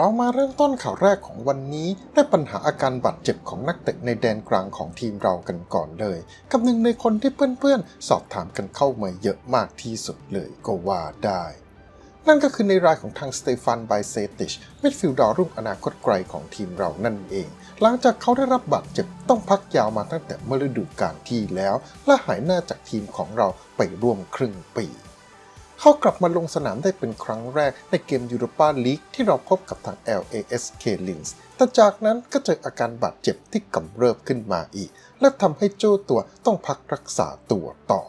เรามาเริ่มต้นข่าวแรกของวันนี้ด้วยปัญหาอาการบาดเจ็บของนักเตะในแดนกลางของทีมเรากันก่อนเลย กับหนึ่งในคนที่เพื่อนๆ สอบถามกันเข้ามาเยอะมากที่สุดเลยก็ว่าได้ นั่นก็คือในรายของทางสเตฟานไบเซติชมิดฟิลด์ดาวรุ่งอนาคตไกลของทีมเรานั่นเอง หลังจากเขาได้รับบาดเจ็บต้องพักยาวมาตั้งแต่เมื่อฤดูกาลที่แล้ว และหายหน้าจากทีมของเราไปร่วมครึ่งปี เขากลับมาลงสนามได้เป็นครั้งแรกในเกมยูโรปาลีกที่เราพบกับทาง LASK Linz แต่จากนั้นก็เจออาการบาดเจ็บที่กำเริบขึ้นมาอีก และทำให้โจ้ตัวต้องพักรักษาตัวต่อ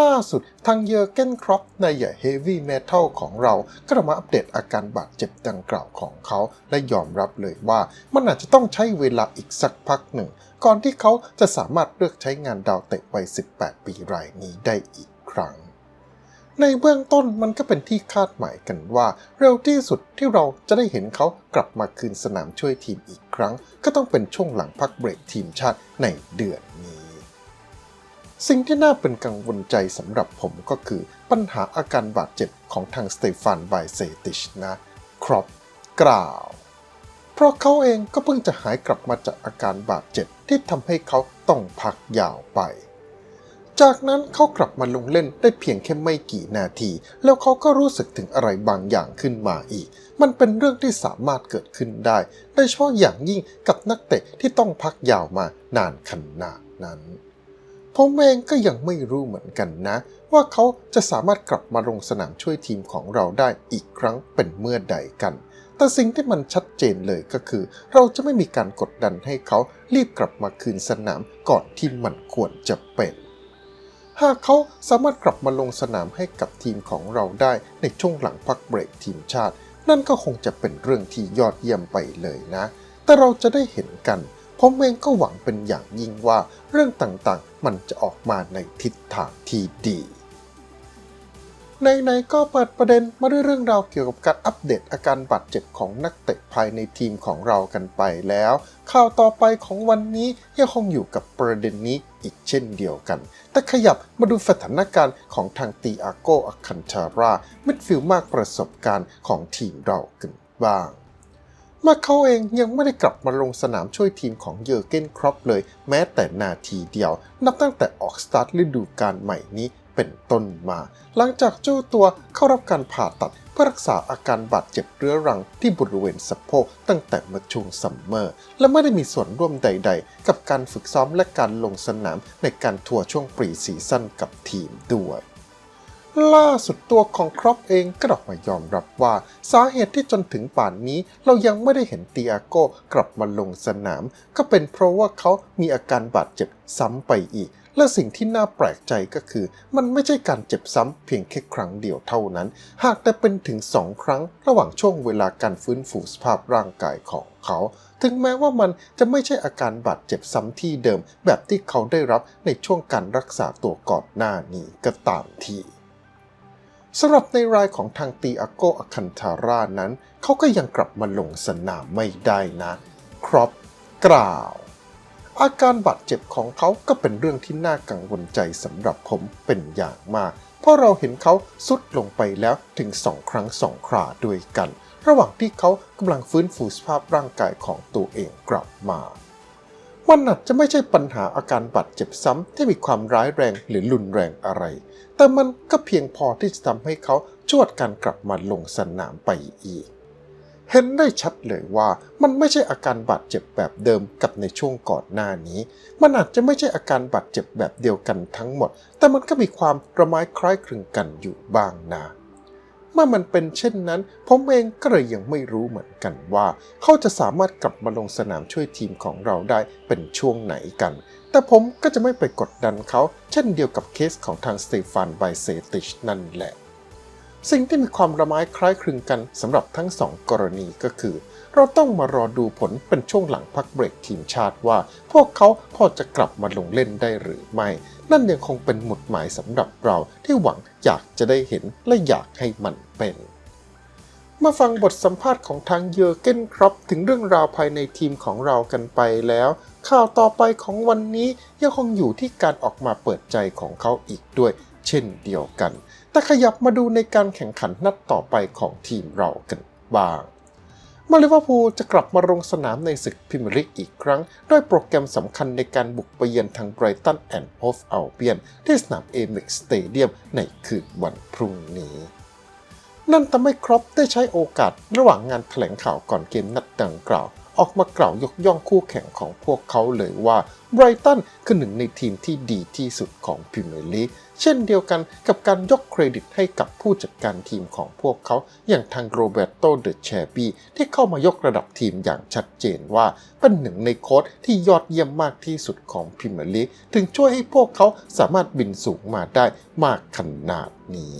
ล่าสุดทางเยอร์เกนครอปในใหญ่เฮฟวี่เมทัลของเราก็มาอัปเดตอาการบาดเจ็บดังกล่าวของเขาและยอมรับเลยว่ามันอาจจะต้องใช้เวลาอีกสักพักหนึ่ง ก่อนที่เขาจะสามารถเลือกใช้งานดาวเตะวัย 18 ปีรายนี้ได้อีกครั้ง ในเบื้องต้นมันก็เป็นที่คาดหมายกันว่า เร็วที่สุดที่เราจะได้เห็นเขากลับมาคืนสนามช่วยทีมอีกครั้ง ก็ต้องเป็นช่วงหลังพักเบรกทีมชาติในเดือนนี้ สิ่งที่น่าเป็นกังวลใจสำหรับผมก็คือปัญหาอาการบาดเจ็บของทางสเตฟานไบเซติชนะ ครอปกล่าว เพราะเขาเองก็เพิ่งจะหายกลับมาจากอาการบาดเจ็บที่ทำให้เขาต้องพักยาวไป จากนั้นเขากลับมาลงเล่นได้เพียงแค่ไม่กี่นาที แล้วเขาก็รู้สึกถึงอะไรบางอย่างขึ้นมาอีก มันเป็นเรื่องที่สามารถเกิดขึ้นได้โดยเฉพาะอย่างยิ่งกับนักเตะที่ต้องพักยาวมานานขนาดนั้นผมเองก็ยังไม่รู้เหมือนกันนะ ว่าเขาจะสามารถกลับมาลงสนามช่วยทีมของเราได้อีกครั้งเป็นเมื่อใดกัน แต่สิ่งที่มันชัดเจนเลยก็คือ เราจะไม่มีการกดดันให้เขารีบกลับมาคืนสนามก่อนที่มันควรจะเป็น หากเขาสามารถกลับมาลงสนามให้กับทีมของเราได้ในช่วงหลังพักเบรกทีมชาติ นั่นก็คงจะเป็นเรื่องที่ยอดเยี่ยมไปเลยนะ แต่เราจะได้เห็นกันผมเองก็หวังเป็นอย่างยิ่งว่าเรื่องต่างๆ มันจะออกมาในทิศทางที่ดี ในๆก็เปิดประเด็นมาด้วยเรื่องราวเกี่ยวกับการอัปเดตอาการบาดเจ็บของนักเตะภายในทีมของเรากันไปแล้ว ข่าวต่อไปของวันนี้ยังคงอยู่กับประเด็นนี้อีกเช่นเดียวกัน แต่ขยับมาดูสถานการณ์ของทางตีอาโกอาคันชารามิดฟิลมากประสบการณ์ของทีมเรากันบ้างมื่อเขาเองยังไม่ได้กลับมาลงสนามช่วยทีมของเยอร์เกนครอปเลย แม้แต่นาทีเดียว นับตั้งแต่ออกสตาร์ทฤดูกาลใหม่นี้ เป็นต้นมา หลังจากเจ้าตัวเข้ารับการผ่าตัดเพื่อรักษาอาการบาดเจ็บเรื้อรังที่บริเวณสะโพกตั้งแต่เมื่อช่วงซัมเมอร์ และไม่ได้มีส่วนร่วมใด ๆ กับการฝึกซ้อมและการลงสนามในการทัวร์ช่วงปรีซีซั่นกับทีมด้วย ล่าสุดตัวของครอปเองก็ออกมายอมรับว่า สาเหตุที่จนถึงป่านนี้เรายังไม่ได้เห็นเตียโก้กลับมาลงสนาม ก็เป็นเพราะว่าเขามีอาการบาดเจ็บซ้ำไปอีก และสิ่งที่น่าแปลกใจก็คือ มันไม่ใช่การเจ็บซ้ำเพียงแค่ครั้งเดียวเท่านั้น หากแต่เป็นถึงสองครั้งระหว่างช่วงเวลาการฟื้นฟูสภาพร่างกายของเขา ถึงแม้ว่ามันจะไม่ใช่อาการบาดเจ็บซ้ำที่เดิม แบบที่เขาได้รับในช่วงการรักษาตัวก่อนหน้านี้ก็ตามที สำหรับในรายของทางตีอาโกอาคันทาร่านั้น เขาก็ยังกลับมาลงสนามไม่ได้นะ ครอปกล่าว อาการบาดเจ็บของเขาก็เป็นเรื่องที่น่ากังวลใจสำหรับผมเป็นอย่างมาก เพราะเราเห็นเขาสุดลงไปแล้วถึงสองครั้งสองคราด้วยกัน ระหว่างที่เขากำลังฟื้นฟูสภาพร่างกายของตัวเองกลับมา มันอาจจะไม่ใช่ปัญหาอาการบาดเจ็บซ้ำที่มีความร้ายแรงหรือรุนแรงอะไร แต่มันก็เพียงพอที่จะทำให้เขาชวดการกลับมาลงสนามไปอีก เห็นได้ชัดเลยว่ามันไม่ใช่อาการบาดเจ็บแบบเดิมกับในช่วงก่อนหน้านี้ มันอาจจะไม่ใช่อาการบาดเจ็บแบบเดียวกันทั้งหมด แต่มันก็มีความระไม้คล้ายคลึงกันอยู่บ้างนะ เมื่อมันเป็นเช่นนั้น ผมเองก็เลยยังไม่รู้เหมือนกันว่า เขาจะสามารถกลับมาลงสนามช่วยทีมของเราได้เป็นช่วงไหนกัน แต่ผมก็จะไม่ไปกดดันเขา เช่นเดียวกับเคสของทางสเตฟานไบเซติชนั่นแหละ สิ่งที่มีความระไม้คล้ายคลึงกันสำหรับทั้งสองกรณีก็คือ เราต้องมารอดูผลเป็นช่วงหลังพักเบรกทีมชาติว่า พวกเขาพอจะกลับมาลงเล่นได้หรือไม่ นั่นยังคงเป็นหมุดหมายสำหรับเราที่หวังอยากจะได้เห็นและอยากให้มันเป็นมาฟังบทสัมภาษณ์ของทางเยอร์เกนครับ ถึงเรื่องราวภายในทีมของเรากันไปแล้ว ข่าวต่อไปของวันนี้ยังคงอยู่ที่การออกมาเปิดใจของเขาอีกด้วย เช่นเดียวกัน แต่ขยับมาดูในการแข่งขันนัดต่อไปของทีมเรากันบ้างเมื่อลิเวอร์พูลจะกลับมาลงสนามในศึกพรีเมียร์ลีกอีกครั้ง ด้วยโปรแกรมสำคัญในการบุกไปเยือนทางไบรตันแอนด์โฮฟอัลเบียนที่สนามเอเม็กสเตเดียมในคืนวันพรุ่งนี้ นั่นทำให้ครอปได้ใช้โอกาสระหว่างงานแถลงข่าวก่อนเกมนัดดังกล่าว ออกมากล่าวยกย่องคู่แข่งของพวกเขาเลยว่าไบรตันคือหนึ่งในทีมที่ดีที่สุดของพรีเมียร์ลีก เช่นเดียวกันกับการยกเครดิตให้กับผู้จัดการทีมของพวกเขา อย่างทางโรเบโตเดเชบีที่เข้ามายกระดับทีมอย่างชัดเจนว่าเป็นหนึ่งในโค้ชที่ยอดเยี่ยมมากที่สุดของพรีเมียร์ลีกถึงช่วยให้พวกเขาสามารถบินสูงมาได้มากขนาดนี้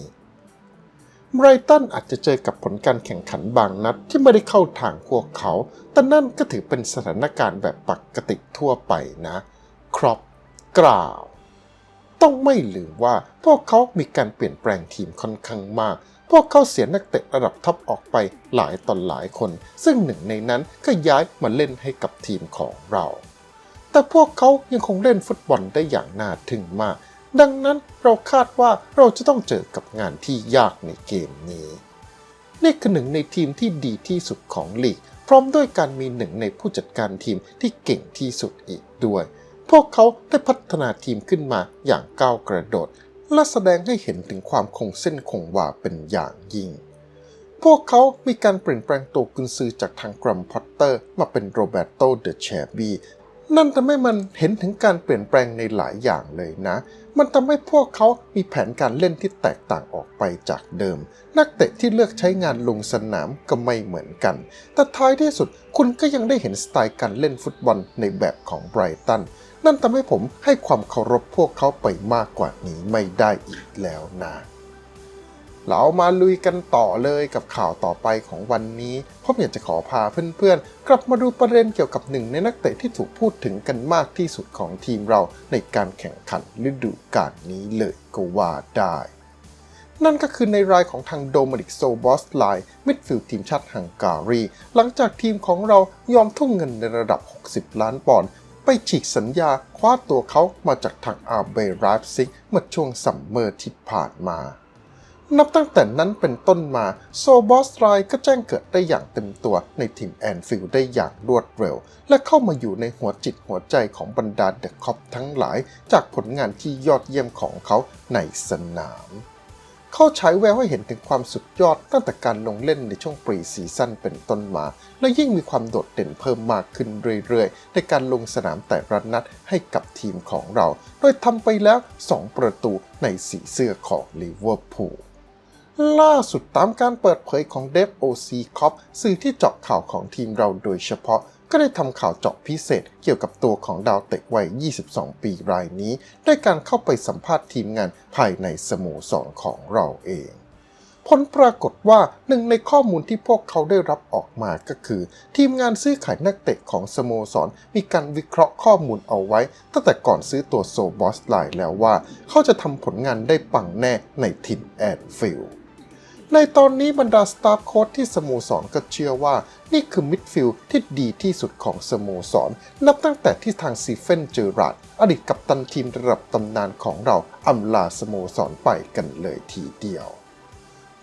ไบรตันอาจจะเจอกับผลการแข่งขันบางนัดที่ไม่ได้เข้าทางพวกเขา แต่นั่นก็ถือเป็นสถานการณ์แบบปกติทั่วไปนะ ครอปกล่าว ต้องไม่ลืมว่าพวกเขามีการเปลี่ยนแปลงทีมค่อนข้างมาก พวกเขาเสียนักเตะระดับท็อปออกไปหลายต่อหลายคน ซึ่งหนึ่งในนั้นก็ย้ายมาเล่นให้กับทีมของเรา แต่พวกเขายังคงเล่นฟุตบอลได้อย่างน่าทึ่งมาก ดังนั้นเราคาดว่าเราจะต้องเจอกับงานที่ยากในเกมนี้นี่คือหนึ่งในทีมที่ดีที่สุดของลีก พร้อมด้วยการมีหนึ่งในผู้จัดการทีมที่เก่งที่สุดอีกด้วย พวกเขาได้พัฒนาทีมขึ้นมาอย่างก้าวกระโดด และแสดงให้เห็นถึงความคงเส้นคงวาเป็นอย่างยิ่ง พวกเขามีการเปลี่ยนแปลงตัวกุนซือจากทางกรัมพอตเตอร์มาเป็นโรเบโตเดเชบีนั่นทำให้มันเห็นถึงการเปลี่ยนแปลงในหลายอย่างเลยนะ มันทำให้พวกเขามีแผนการเล่นที่แตกต่างออกไปจากเดิม นักเตะที่เลือกใช้งานลงสนามก็ไม่เหมือนกัน แต่ท้ายที่สุดคุณก็ยังได้เห็นสไตล์การเล่นฟุตบอลในแบบของไบรตัน นั่นทำให้ผมให้ความเคารพพวกเขาไปมากกว่านี้ไม่ได้อีกแล้วนะเรามาลุยกันต่อเลยกับข่าวต่อไปของวันนี้ผมอยากจะขอพาเพื่อนๆ กลับมาดูประเด็นเกี่ยวกับหนึ่งในนักเตะที่ถูกพูดถึงกันมากที่สุดของทีมเราในการแข่งขันฤดูกาลนี้เลยก็ว่าได้ นั่นก็คือในรายของทางโดมินิกโซบอสไลน์มิดฟิลด์ทีมชาติฮังการี หลังจากทีมของเรายอมทุ่มเงินในระดับ 60 ล้านปอนด์ ไปฉีกสัญญาคว้าตัวเขามาจากทางอาเบราฟซิกเมื่อช่วงซัมเมอร์ที่ผ่านมา นับตั้งแต่นั้นเป็นต้นมาโซบอสไ i ก็แจ้งเกิดได้อย่างเต็มตัวในทีมแอนฟิลด์ได้อย่างรวดเร็ว และเข้ามาอยู่ในหัวจิตหัวใจของบรรดาเดอะคอปทั้งหลาย จากผลงานที่ยอดเยี่ยมของเขาในสนาม เขาฉายแววให้เห็นถึงความสุดยอดตั้งแต่การลงเล่นในช่วงปรีซีซั่นเป็นต้นมา และยิ่งมีความโดดเด่นเพิ่มมากขึ้นเรื่อยๆ ในการลงสนามแต่ละนัดให้กับทีมของเรา โดยทำไปแล้ว 2 ประตูในสีเสื้อของลิเวอร์พูลล่าสุดตามการเปิดเผยของเดฟโอซีคอปสื่อที่เจาะข่าวของทีมเราโดยเฉพาะ ก็ได้ทำข่าวเจาะพิเศษเกี่ยวกับตัวของดาวเตะวัย 22 ปีรายนี้ ด้วยการเข้าไปสัมภาษณ์ทีมงานภายในสโมสรของเราเอง ผลปรากฏว่าหนึ่งในข้อมูลที่พวกเขาได้รับออกมาก็คือ ทีมงานซื้อขายนักเตะของสโมสร มีการวิเคราะห์ข้อมูลเอาไว้ ตั้งแต่ก่อนซื้อตัวโซบอสไลน์แล้วว่า เขาจะทำผลงานได้ปังแน่ในทีมแอนฟิลด์ ในตอนนี้บรรดาสตาฟโค้ชที่สโมสรก็เชื่อว่า นี่คือมิดฟิลด์ที่ดีที่สุดของสโมสร นับตั้งแต่ที่ทางซีเฟนเจอรัดอดีตกัปตันทีมระดับตำนานของเราอำลาสโมสรไปกันเลยทีเดียว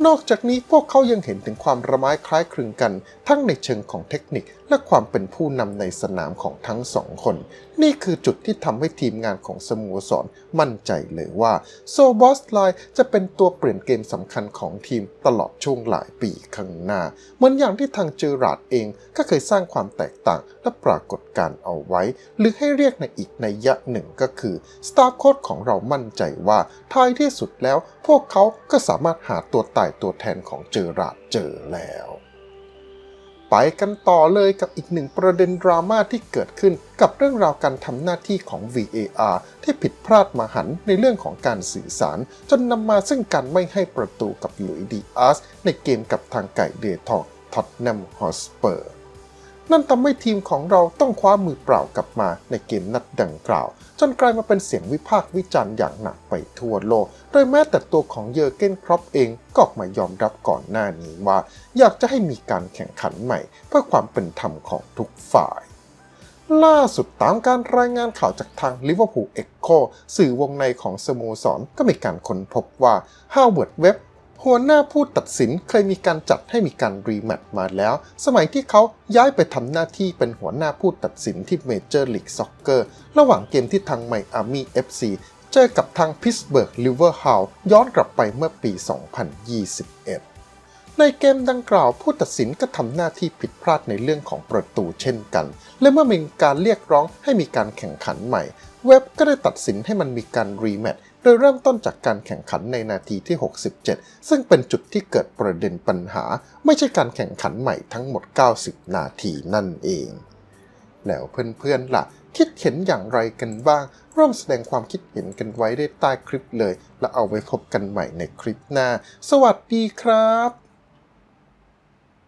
นอกจากนี้พวกเขายังเห็นถึงความระไม้คล้ายคลึงกัน ทั้งในเชิงของเทคนิค และความเป็นผู้นำในสนามของทั้งสองคน นี่คือจุดที่ทำให้ทีมงานของสโมสรมั่นใจเลยว่าโซบอสไลจะเป็นตัวเปลี่ยนเกมสำคัญของทีมตลอดช่วงหลายปีข้างหน้า เหมือนอย่างที่ทางเจอราดเองก็เคยสร้างความแตกต่างและปรากฏการเอาไว้ หรือให้เรียกในอีกในยยะหนึ่งก็คือสตาร์โค้ดของเรามั่นใจว่าท้ายที่สุดแล้ว พวกเขาก็สามารถหาตัวตายตัวแทนของเจอราดเจอแล้ว ไปกันต่อเลยกับอีกหนึ่งประเด็นดราม่าที่เกิดขึ้นกับเรื่องราวการทำหน้าที่ของ VAR ที่ผิดพลาดมาหันในเรื่องของการสื่อสาร จนนำมาซึ่งการไม่ให้ประตูกับหลุยส์ดีอาสในเกมกับทางไก่เดือทองท็อตแนมฮอสเปอร์ นั่นทำให้ทีมของเราต้องคว้ามือเปล่ากลับมาในเกมนัดดังกล่าว จนกลายมาเป็นเสียงวิพากษ์วิจารณ์อย่างหนักไปทั่วโลก โดยแม้แต่ตัวของเยอร์เกนครอปเองก็ออกมายอมรับก่อนหน้านี้ว่า อยากจะให้มีการแข่งขันใหม่ เพื่อความเป็นธรรมของทุกฝ่ายล่าสุดตามการรายงานข่าวจากทางลิเวอร์พูลเอ็กโคสื่อวงในของสโมสรก็มีการค้นพบว่าฮาวเวิร์ดเว็บ หัวหน้าผู้ตัดสินเคยมีการจัดให้มีการรีแมตช์มาแล้ว สมัยที่เขาย้ายไปทำหน้าที่เป็นหัวหน้าผู้ตัดสินที่เมเจอร์ลีกซ็อกเกอร์ระหว่างเกมที่ทางไมอามี่ FC เจอกับทางพิสเบิร์กลิเวอร์ฮาวย้อนกลับไปเมื่อปี 2021 ในเกมดังกล่าวผู้ตัดสินก็ทำหน้าที่ผิดพลาดในเรื่องของประตูเช่นกัน และเมื่อมีการเรียกร้องให้มีการแข่งขันใหม่ เว็บก็ได้ตัดสินให้มันมีการรีแมตช์ โดยเริ่มต้นจากการแข่งขันในนาทีที่ 67 ซึ่งเป็นจุดที่เกิดประเด็นปัญหา ไม่ใช่การแข่งขันใหม่ทั้งหมด 90 นาทีนั่นเอง แล้วเพื่อนๆล่ะ คิดเห็นอย่างไรกันบ้าง ร่วมแสดงความคิดเห็นกันไว้ได้ใต้คลิปเลย แล้วเอาไว้พบกันใหม่ในคลิปหน้า สวัสดีครับ